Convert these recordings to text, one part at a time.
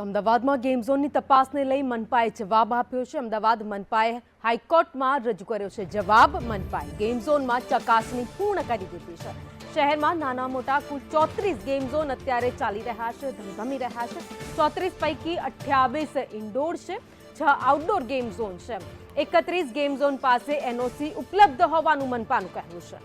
તો અમદાવાદમાં ગેમ ઝોનની તપાસને લઈ મનપાએ જવાબ આપ્યો છે. અમદાવાદ મનપાએ હાઈકોર્ટમાં રજૂ કર્યો છે. જવાબ, મનપાએ ગેમ ઝોનમાં ચકાસણી પૂર્ણ કરી દીધી છે. શહેરમાં નાના મોટા કુલ ચોત્રીસ ગેમ ઝોન અત્યારે ચાલી રહ્યા છે, ધમધમી રહ્યા છે. ચોત્રીસ પૈકી અઠ્યાવીસ ઇન્ડોર છે, છ આઉટડોર ગેમ ઝોન છે. એકત્રીસ ગેમ ઝોન પાસે એનઓસી ઉપલબ્ધ હોવાનું મનપાનું કહેવું છે.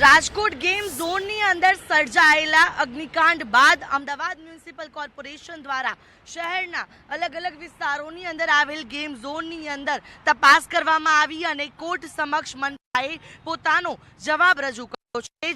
રાજકોટ ગેમ ઝોનની અંદર સર્જાયેલા અગ્નિકાંડ બાદ અમદાવાદ મ્યુનિસિપલ કોર્પોરેશન દ્વારા શહેરના અલગ અલગ વિસ્તારોની અંદર આવેલ ગેમ ઝોનની અંદર તપાસ કરવામાં આવી અને કોર્ટ સમક્ષ મનપાએ પોતાનો જવાબ રજૂ કર્યો.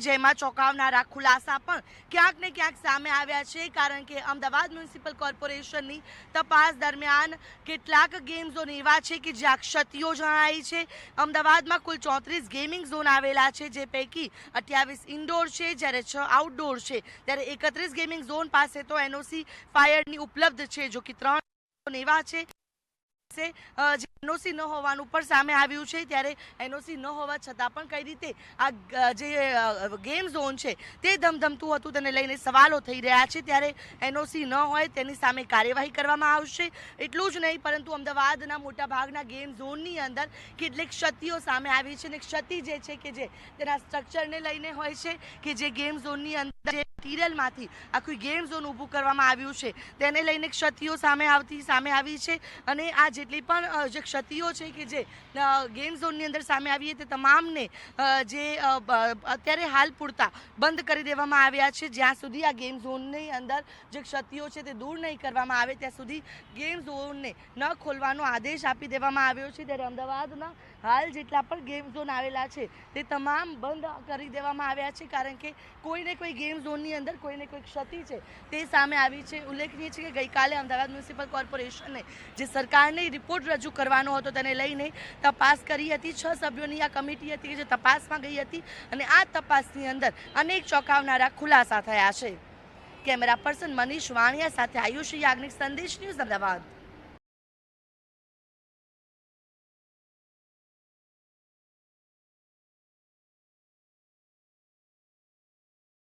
જેમાં ચોંકાવનારા ખુલાસા પણ ક્યાંક ને ક્યાંક સામે આવ્યા છે કારણ કે અમદાવાદ મ્યુનિસિપલ કોર્પોરેશનની તપાસ દરમિયાન કેટલાક ગેમ ઝોન એવા છે કે જ્યાં ક્ષતિઓ જણાઈ છે. અમદાવાદમાં કુલ ચોત્રીસ ગેમિંગ ઝોન આવેલા છે જે પૈકી અઠ્યાવીસ ઇન્ડોર છે જ્યારે છ આઉટડોર છે. ત્યારે એકત્રીસ ગેમિંગ ઝોન પાસે તો એનઓસી ફાયરની ઉપલબ્ધ છે જો કે ત્રણ એવા છે, જે એનઓસી ન હોવાનું પણ સામે આવ્યું છે. ત્યારે એનઓસી ન હોવા છતાં પણ કઈ રીતે આ જે ગેમ ઝોન છે તે ધમધમતું હતું તેને લઈને સવાલો થઈ રહ્યા છે. ત્યારે એનઓસી ન હોય તેની સામે કાર્યવાહી કરવામાં આવશે. એટલું જ નહીં, પરંતુ અમદાવાદના મોટા ભાગના ગેમ ઝોનની અંદર કેટલીક ક્ષતિઓ સામે આવી છે. અને ક્ષતિ જે છે કે જે તેના સ્ટ્રક્ચરને લઈને હોય છે કે જે ગેમ ઝોનની અંદર જે મટીરિયલમાંથી આખું ગેમ ઝોન ઊભું કરવામાં આવ્યું છે, તેને લઈને ક્ષતિઓ સામે આવતી, સામે આવી છે. અને આ જેટલી પણ જે ક્ષતિઓ છે કે જે ગેમ ઝોનની અંદર સામે આવી તે તમામને જે અત્યારે હાલ પૂરતા બંધ કરી દેવામાં આવ્યા છે. જ્યાં સુધી આ ગેમ ઝોનની અંદર જે ક્ષતિઓ છે તે દૂર નહીં કરવામાં આવે, ત્યાં સુધી ગેમ ઝોનને ન ખોલવાનો આદેશ આપી દેવામાં આવ્યો છે. ત્યારે અમદાવાદના હાલ જેટલા પણ ગેમ ઝોન આવેલા છે, તે તમામ બંધ કરી દેવામાં આવ્યા છે. કારણ કે કોઈને કોઈ ગેમ ઝોનની અંદર કોઈને કોઈ ક્ષતિ છે તે સામે આવી છે. ઉલ્લેખનીય છે કે ગઈકાલે અમદાવાદ મ્યુનિસિપલ કોર્પોરેશને જે સરકારને રિપોર્ટ રજૂ કરવાનો હતો તેને લઈને તપાસ કરી હતી. છ સભ્યોની આ કમિટી હતી જે તપાસમાં ગઈ હતી અને આ તપાસની અંદર અનેક ચોંકાવનારા ખુલાસા થયા છે. કેમેરા પર્સન મનીષ વાણિયા સાથે આયુષ યાજ્ઞિક, સંદેશ ન્યૂઝ અમદાવાદ.